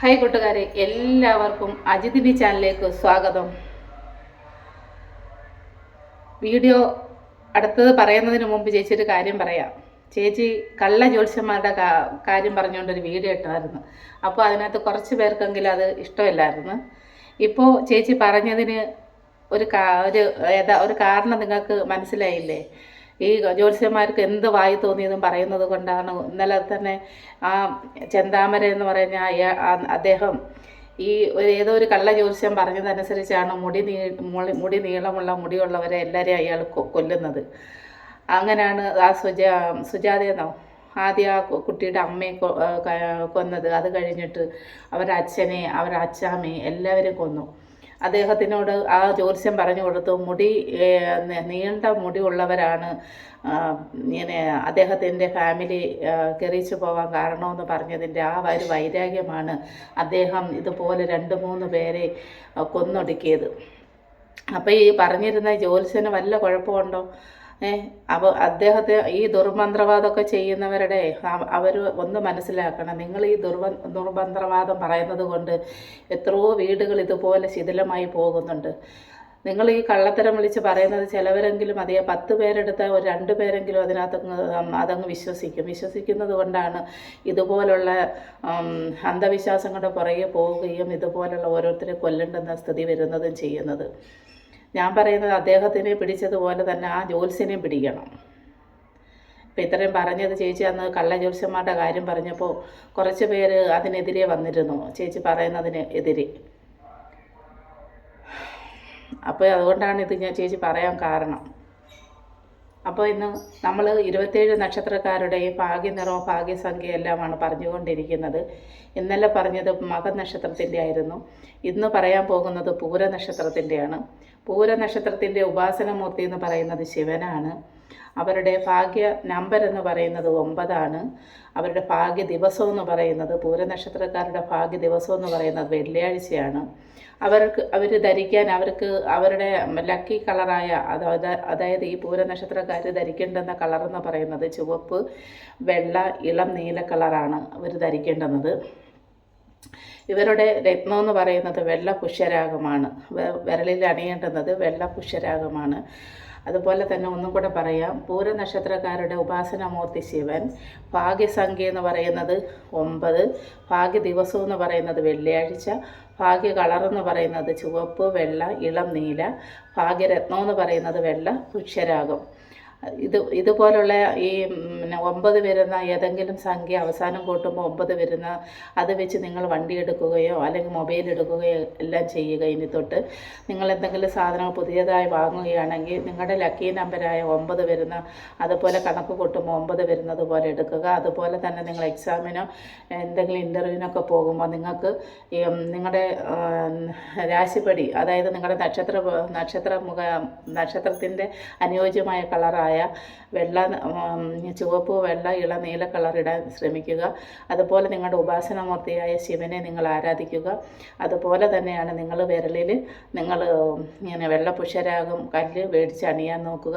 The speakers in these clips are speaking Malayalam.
ഹായ് കൂട്ടുകാരെ എല്ലാവർക്കും അജിതിബി ചാനലിലേക്ക് സ്വാഗതം. വീഡിയോ അടുത്തത് പറയുന്നതിന് മുമ്പ് ചേച്ചി ഒരു കാര്യം പറയാം. ചേച്ചി കള്ള ജ്യോത്സ്യന്മാരുടെ കാര്യം പറഞ്ഞുകൊണ്ടൊരു വീഡിയോ ഇട്ടായിരുന്നു. അപ്പോൾ അതിനകത്ത് കുറച്ച് പേർക്കെങ്കിലും അത് ഇഷ്ടമില്ലായിരുന്നു. ഇപ്പോൾ ചേച്ചി പറഞ്ഞതിന് ഒരു ഒരു ഒരു കാരണം നിങ്ങൾക്ക് മനസ്സിലായില്ലേ? ഈ ജ്യോത്സ്യന്മാർക്ക് എന്ത് വായി തോന്നിയതും പറയുന്നത് കൊണ്ടാണ്. ഇന്നലെ തന്നെ ആ ചെന്താമര എന്ന് പറഞ്ഞ അദ്ദേഹം ഈ ഒരു ഏതോ ഒരു കള്ള ജ്യോത്സ്യം പറഞ്ഞതനുസരിച്ചാണ് മുടി നീ മുടി നീളമുള്ള മുടിയുള്ളവരെ എല്ലാവരെയും അയാൾ കൊല്ലുന്നത്. അങ്ങനെയാണ് ആ സുജാ സുജാതയെന്നോ ആദ്യം ആ കുട്ടിയുടെ അമ്മയെ കൊന്നത്. അത് കഴിഞ്ഞിട്ട് അവരുടെ അച്ഛനെ അവരുടെ അച്ഛാമ്മയെ എല്ലാവരും കൊന്നു. അദ്ദേഹത്തിനോട് ആ ജ്യോത്സ്യം പറഞ്ഞു കൊടുത്തു. മുടി നീണ്ട മുടി ഉള്ളവരാണ് ഇങ്ങനെ അദ്ദേഹത്തിന്റെ ഫാമിലി കെറിച്ചു പോകാൻ കാരണമെന്ന് പറഞ്ഞതിന്റെ ആ ഒരു വൈരാഗ്യമാണ് അദ്ദേഹം ഇതുപോലെ രണ്ട് മൂന്ന് പേരെ കൊന്നൊടുക്കിയത്. അപ്പോൾ ഈ പറഞ്ഞിരുന്ന ജ്യോത്സ്യന് വല്ല കുഴപ്പമുണ്ടോ? അപ്പോൾ അദ്ദേഹത്തെ ഈ ദുർമന്ത്രവാദമൊക്കെ ചെയ്യുന്നവരുടെ അവർ ഒന്ന് മനസ്സിലാക്കണം. നിങ്ങൾ ഈ ദുർവ ദുർമന്ത്രവാദം പറയുന്നത് കൊണ്ട് എത്രയോ വീടുകൾ ഇതുപോലെ ശിഥിലമായി പോകുന്നുണ്ട്. നിങ്ങൾ ഈ കള്ളത്തരം വിളിച്ച് പറയുന്നത് ചിലവരെങ്കിലും അതേ പത്ത് പേരെടുത്ത ഒരു രണ്ട് പേരെങ്കിലും അതിനകത്ത് അതങ്ങ് വിശ്വസിക്കും. വിശ്വസിക്കുന്നത് കൊണ്ടാണ് ഇതുപോലുള്ള അന്ധവിശ്വാസങ്ങളുടെ പുറകെ പോവുകയും ഇതുപോലുള്ള ഓരോരുത്തരെ കൊല്ലേണ്ടുന്ന സ്ഥിതി വരുന്നതും ചെയ്യുന്നത്. ഞാൻ പറയുന്നത് അദ്ദേഹത്തിനെ പിടിച്ചതുപോലെ തന്നെ ആ ജോത്സ്യനെയും പിടിക്കണം. ഇപ്പം ഇത്രയും പറഞ്ഞത് ചേച്ചി അന്ന് കള്ള ജ്യോത്സ്യന്മാരുടെ കാര്യം പറഞ്ഞപ്പോൾ കുറച്ച് പേര് അതിനെതിരെ വന്നിരുന്നു. ചേച്ചി പറയുന്നതിന് എതിരെ. അപ്പോൾ അതുകൊണ്ടാണ് ഇത് ഞാൻ ചേച്ചി പറയാൻ കാരണം. അപ്പോൾ ഇന്ന് നമ്മൾ ഇരുപത്തേഴ് നക്ഷത്രക്കാരുടെയും ഭാഗ്യനിറവും ഭാഗ്യസംഖ്യ എല്ലാമാണ് പറഞ്ഞുകൊണ്ടിരിക്കുന്നത്. ഇന്നലെ പറഞ്ഞത് മക നക്ഷത്രത്തിന്റെ ആയിരുന്നു. ഇന്ന് പറയാൻ പോകുന്നത് പൂര നക്ഷത്രത്തിന്റെയാണ് പൂര നക്ഷത്രത്തിന്റെ ഉപാസനമൂർത്തി എന്ന് പറയുന്നത് ശിവനാണ്. അവരുടെ ഭാഗ്യ നമ്പർ എന്ന് പറയുന്നത് ഒമ്പതാണ്. അവരുടെ ഭാഗ്യ ദിവസം എന്ന് പറയുന്നത് പൂരനക്ഷത്രക്കാരുടെ ഭാഗ്യ ദിവസം എന്ന് പറയുന്നത് വെള്ളിയാഴ്ചയാണ്. അവർക്ക് അവർ ധരിക്കാൻ അവർക്ക് അവരുടെ ലക്കി കളറായ അതായത് ഈ പൂരനക്ഷത്രക്കാർ ധരിക്കേണ്ടുന്ന കളർ എന്ന് പറയുന്നത് ചുവപ്പ് വെള്ള ഇളം നീല കളറാണ് അവർ ധരിക്കേണ്ടുന്നത്. ഇവരുടെ രത്നം എന്ന് പറയുന്നത് വെള്ള പുഷ്യരാഗമാണ്. വിരലിൽ അണിയേണ്ടുന്നത് വെള്ള പുഷ്യരാഗമാണ്. അതുപോലെ തന്നെ ഒന്നും കൂടെ പറയാം. പൂര നക്ഷത്രക്കാരുടെ ഉപാസനമൂർത്തി ശിവൻ ഭാഗ്യസംഖ്യ എന്ന് പറയുന്നത് ഒമ്പത് ഭാഗ്യ ദിവസം എന്ന് പറയുന്നത് വെള്ളിയാഴ്ച ഭാഗ്യ കളർ എന്ന് പറയുന്നത് ചുവപ്പ് വെള്ള ഇളം നീല ഭാഗ്യരത്നം എന്ന് പറയുന്നത് വെള്ള പുഷ്യരാഗം ഇത് ഇതുപോലുള്ള ഈ ഒമ്പത് വരുന്ന ഏതെങ്കിലും സംഖ്യ അവസാനം കൂട്ടുമ്പോൾ ഒമ്പത് വരുന്ന അത് വെച്ച് നിങ്ങൾ വണ്ടി എടുക്കുകയോ അല്ലെങ്കിൽ മൊബൈൽ എടുക്കുകയോ എല്ലാം ചെയ്യുക ഇനി തൊട്ട്. നിങ്ങൾ എന്തെങ്കിലും സാധനങ്ങൾ പുതിയതായി വാങ്ങുകയാണെങ്കിൽ നിങ്ങളുടെ ലക്കി നമ്പരായ ഒമ്പത് വരുന്ന അതുപോലെ കണക്ക് കൂട്ടുമ്പോൾ ഒമ്പത് വരുന്നത് പോലെ എടുക്കുക. അതുപോലെ തന്നെ നിങ്ങൾ എക്സാമിനോ എന്തെങ്കിലും ഇന്റർവ്യൂവിനൊക്കെ പോകുമ്പോൾ നിങ്ങൾക്ക് നിങ്ങളുടെ രാശിപ്പടി അതായത് നിങ്ങളുടെ നക്ഷത്ര നക്ഷത്ര മുഖ നക്ഷത്രത്തിന്റെ അനുയോജ്യമായ കളറായ വെള്ള ഉം, ചുവപ്പ് വെള്ള ഇള നീല കളർ ഇടാൻ ശ്രമിക്കുക. അതുപോലെ നിങ്ങളുടെ ഉപാസനമൂർത്തിയായ ശിവനെ നിങ്ങൾ ആരാധിക്കുക. അതുപോലെ തന്നെയാണ് നിങ്ങൾ വിരലിൽ നിങ്ങൾ ഇങ്ങനെ വെള്ള പുഷ്യരാഗം കല്ല് മേടിച്ച് അണിയാൻ നോക്കുക.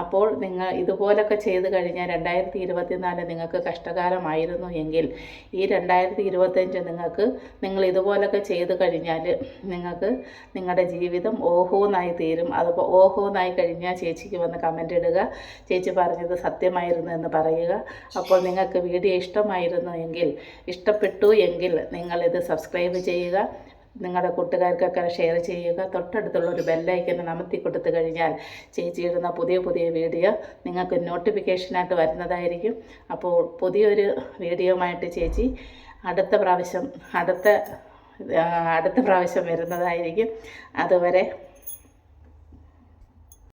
അപ്പോൾ നിങ്ങൾ ഇതുപോലൊക്കെ ചെയ്ത് കഴിഞ്ഞാൽ രണ്ടായിരത്തി ഇരുപത്തിനാല് നിങ്ങൾക്ക് കഷ്ടകാലമായിരുന്നു എങ്കിൽ ഈ രണ്ടായിരത്തി ഇരുപത്തഞ്ച് നിങ്ങൾക്ക് നിങ്ങൾ ഇതുപോലൊക്കെ ചെയ്ത് കഴിഞ്ഞാൽ നിങ്ങൾക്ക് നിങ്ങളുടെ ജീവിതം ഓഹോന്നായി തീരും. അതിപ്പോൾ ഓഹോന്നായി കഴിഞ്ഞാൽ ചേച്ചിക്ക് വന്ന് കമന്റ് ഇടുക. ചേച്ചി പറഞ്ഞത് സത്യമായിരുന്നു എന്ന് പറയുക. അപ്പോൾ നിങ്ങൾക്ക് വീഡിയോ ഇഷ്ടമായിരുന്നു എങ്കിൽ ഇഷ്ടപ്പെട്ടു എങ്കിൽ നിങ്ങളിത് സബ്സ്ക്രൈബ് ചെയ്യുക. നിങ്ങളുടെ കൂട്ടുകാർക്കൊക്കെ ഷെയർ ചെയ്യുക. തൊട്ടടുത്തുള്ള ഒരു ബെല്ലൈക്കൻ അമർത്തി കൊടുത്തു കഴിഞ്ഞാൽ ചേച്ചി ഇടുന്ന പുതിയ പുതിയ വീഡിയോ നിങ്ങൾക്ക് നോട്ടിഫിക്കേഷനായിട്ട് വരുന്നതായിരിക്കും. അപ്പോൾ പുതിയൊരു വീഡിയോയുമായിട്ട് ചേച്ചി അടുത്ത പ്രാവശ്യം അടുത്ത അടുത്ത പ്രാവശ്യം വരുന്നതായിരിക്കും. അതുവരെ